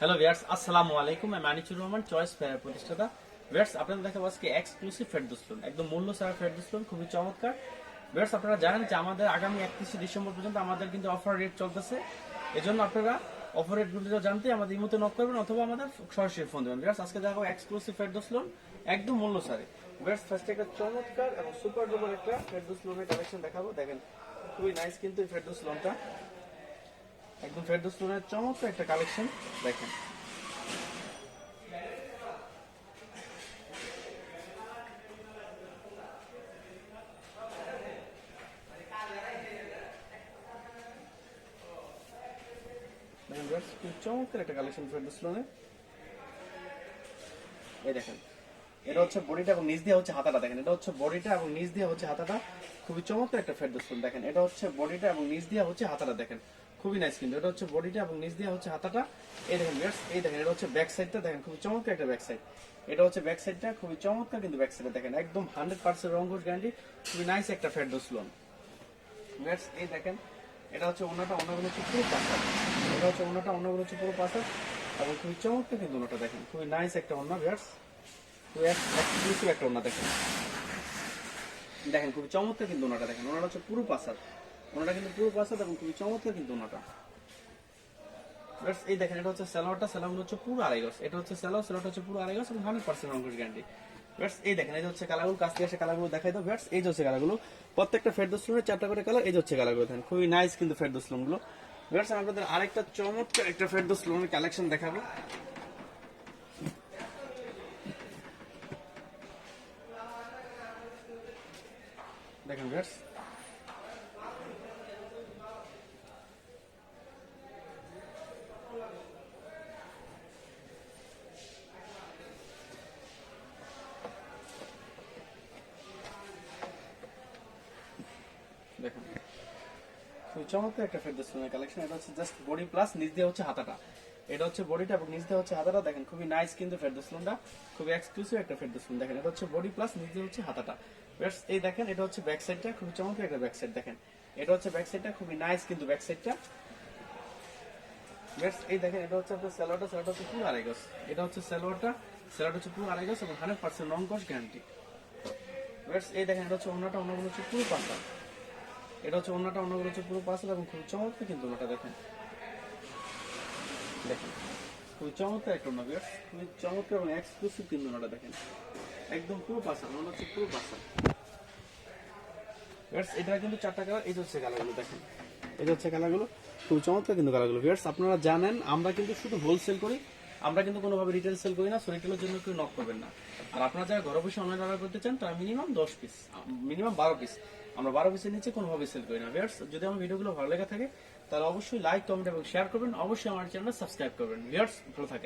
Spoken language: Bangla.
হ্যালো ভিয়ার্স আসসালামু আলাইকুম আমি মানিচুর রহমান চয়েস ফেয়ার প্রতিষ্ঠাতা ভিয়ার্স আপনাদের দেখাবো আজকে এক্সক্লুসিভ ফেরদৌস লোন একদম মূল্য ছাড়া ফেরদৌস লোন খুবই চমৎকার। ভিয়ার্স আপনারা জানেন যে আমাদের আগামী একত্রিশে ডিসেম্বর পর্যন্ত আমাদের কিন্তু অফার রেট চলতেছে। এজন্য আপনারা অফার রেটগুলো জানতে আমাদের ইমোতে নক করবেন অথবা আমাদের সরাসরি ফোন দেবেন। ভিয়ার্স আজকে দেখাবো এক্সক্লুসিভ ফেরদৌস লোন একদম মূল্য ছাড়ে। ভিয়ার্স ফার্স্টে একটা চমৎকার এবং সুপার ডুপার একটা ফেরদৌস লোনের কালেকশন দেখাবো। দেখেন, খুবই নাইস কিন্তু এই ফেরদৌস লোনটা একদম ফেরদৌস লোনের চমৎকার একটা কালেকশন দেখেন। চমৎকার একটা কালেকশন ফেরদৌস লোনের এই দেখেন, এটা হচ্ছে বডিটা এবং নিচ দিয়ে হচ্ছে হাতাটা, দেখেন, এটা হচ্ছে বডিটা এবং নিচ দিয়ে হচ্ছে হাতাটা। খুবই চমৎকার একটা ফেরদৌস দেখেন, এটা হচ্ছে বডিটা এবং নিচ দিয়ে হচ্ছে হাতাটা, দেখেন। খুবই নাইস কিন্তু। এটা হচ্ছে বডিটা এবং নিচ দিয়ে হচ্ছে হাতাটা। এই দেখেন এই দেখেন, এটা হচ্ছে ব্যাক সাইডটা দেখেন, খুবই চমৎকার একটা ব্যাক সাইড এটা হচ্ছে ব্যাক সাইডটা খুবই চমৎকার কিন্তু ব্যাক সাইডটা দেখেন, একদম হান্ড্রেড পার্সেন্ট রঙ্গোস গ্যারান্টি খুবই নাইস একটা ফেরদৌস লোন এই দেখেন, এটা হচ্ছে ওনাটা অন্যগুলো হচ্ছে পুরো পাশা এটা হচ্ছে ওনাটা অন্যগুলো হচ্ছে পুরো পাশা এবং খুবই চমৎকার কিন্তু অন্যটা দেখেন। খুবই নাইস একটা অন্য ভিয়ার্স খুবই এক্সক্লুসিভ একটা অন্য দেখেন। দেখেন, খুবই চমৎকার কিন্তু ওনাটা দেখেন। ওনাটা হচ্ছে পুরো পাসাদ ওনাটা কিন্তু পুরো পাসাদ এবং খুবই চমৎকার কিন্তু ওনাটা। এই দেখেন এটা হচ্ছে স্যালোয়ারটা স্যালোয়ার হচ্ছে পুরো আড়াই গজ। এটা হচ্ছে স্যালোয়ার স্যালোয়ারটা হচ্ছে পুরো আড়াই গজ এবং হান্ড্রেড পার্সেন্ট রঙের গ্যারান্টি Viewers, এই দেখেন এই হচ্ছে কালারগুলো কাছ থেকে এসে কালারগুলো দেখাই দাও Viewers, এই হচ্ছে কালারগুলো প্রত্যেকটা ফেরদোস লোনের চারটা করে কালার এই হচ্ছে কালারগুলো দেখেন খুবই নাইস কিন্তু ফেরদোস লোনগুলো আমি আপনাদের আরেকটা চমৎকার একটা ফেরদোস লোনের কালেকশন দেখাবো। দেখেন ভিউয়ার্স খুবই চমৎকার একটা ফেরদৌস লোনের কালেকশন এটা হচ্ছে জাস্ট বডি প্লাস নিচ দিয়ে হচ্ছে হাতাটা। এটা হচ্ছে বডিটা এবং নিচ হচ্ছে হাতাটা। দেখেন, খুবই নাইস কিন্তু ফেরদৌস লোনটা খুবই এক্সক্লুসিভ একটা ফেরদৌস দেখেন, এটা হচ্ছে বডি প্লাস নিচ দিয়ে হচ্ছে হাতাটা। এই দেখেন, এটা হচ্ছে ব্যাক সাইডটা খুবই চমৎকার একটা ব্যাক সাইড দেখেন। এটা হচ্ছে ব্যাক সাইডটা খুবই নাইস কিন্তু ব্যাক সাইডটা এই দেখেন, এটা হচ্ছে আপনার স্যালোয়ারটা স্যালোয়ারটা পুরো আড়াই গজ। এটা হচ্ছে স্যালোয়ারটা স্যালোয়ারটা হচ্ছে পুরো আড়াই গজ এবং হান্ড্রেড পার্সেন্ট রং গজ গ্যারান্টি এই দেখেন, এটা হচ্ছে অন্যটা অন্যগুলো হচ্ছে পুরো পাতা এটা হচ্ছে অন্যটা অন্যগুলো হচ্ছে পুরো পাঁচল এবং খুবই চমৎকার কিন্তু ওনাটা দেখেন। দেখেন, খুবই চমৎকার একটা অন্য বিয়ার্স খুবই চমৎকার এবং এক্সক্লুসিভ কিন্তু ওনাটা দেখেন। একদম পুরো পাঁচাল ওনা হচ্ছে পুরো পাঁচাল বিয়ার্স এটা কিন্তু চারটা কালার এই হচ্ছে কালারগুলো দেখেন। এই হচ্ছে কালারগুলো খুবই চমৎকার কিন্তু কালারগুলো বিয়ার্স আপনারা জানেন, আমরা কিন্তু শুধু হোলসেল করি আমরা কিন্তু কোনোভাবে রিটেল সেল করি না সো রিটেলের জন্য কেউ নক করবেন না। আর আপনারা যারা ঘরে বসে অনলাইন অর্ডার করতে চান, তারা মিনিমাম দশ পিস মিনিমাম বারো পিস আমরা বারো পিসের নিচে কোনোভাবে সেল করি না। ভিউয়ার্স যদি আমার ভিডিওগুলো ভালো লেগে থাকে, তাহলে অবশ্যই লাইক কমেন্ট এবং শেয়ার করবেন। অবশ্যই আমার চ্যানেল সাবস্ক্রাইব করবেন। ভিউয়ার্স ভালো থাকে